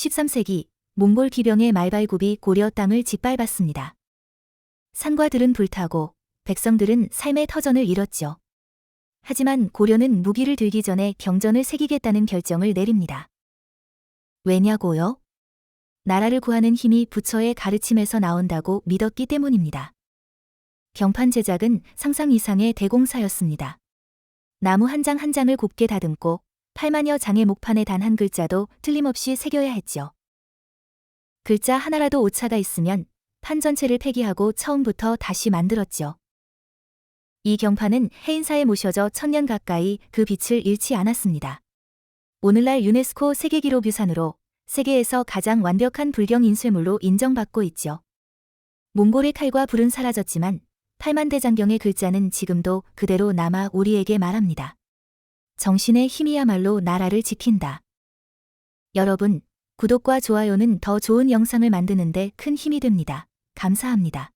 13세기 몽골 기병의 말발굽이 고려 땅을 짓밟았습니다. 산과 들은 불타고 백성들은 삶의 터전을 잃었죠. 하지만 고려는 무기를 들기 전에 경전을 새기겠다는 결정을 내립니다. 왜냐고요? 나라를 구하는 힘이 부처의 가르침에서 나온다고 믿었기 때문입니다. 경판 제작은 상상 이상의 대공사였습니다. 나무 한 장한 장을 곱게 다듬고 8만여 장의 목판에 단 한 글자도 틀림없이 새겨야 했죠. 글자 하나라도 오차가 있으면 판 전체를 폐기하고 처음부터 다시 만들었죠. 이 경판은 해인사에 모셔져 천년 가까이 그 빛을 잃지 않았습니다. 오늘날 유네스코 세계기록 유산으로 세계에서 가장 완벽한 불경 인쇄물로 인정받고 있죠. 몽골의 칼과 불은 사라졌지만 팔만대장경의 글자는 지금도 그대로 남아 우리에게 말합니다. 정신의 힘이야말로 나라를 지킨다. 여러분, 구독과 좋아요는 더 좋은 영상을 만드는데 큰 힘이 됩니다. 감사합니다.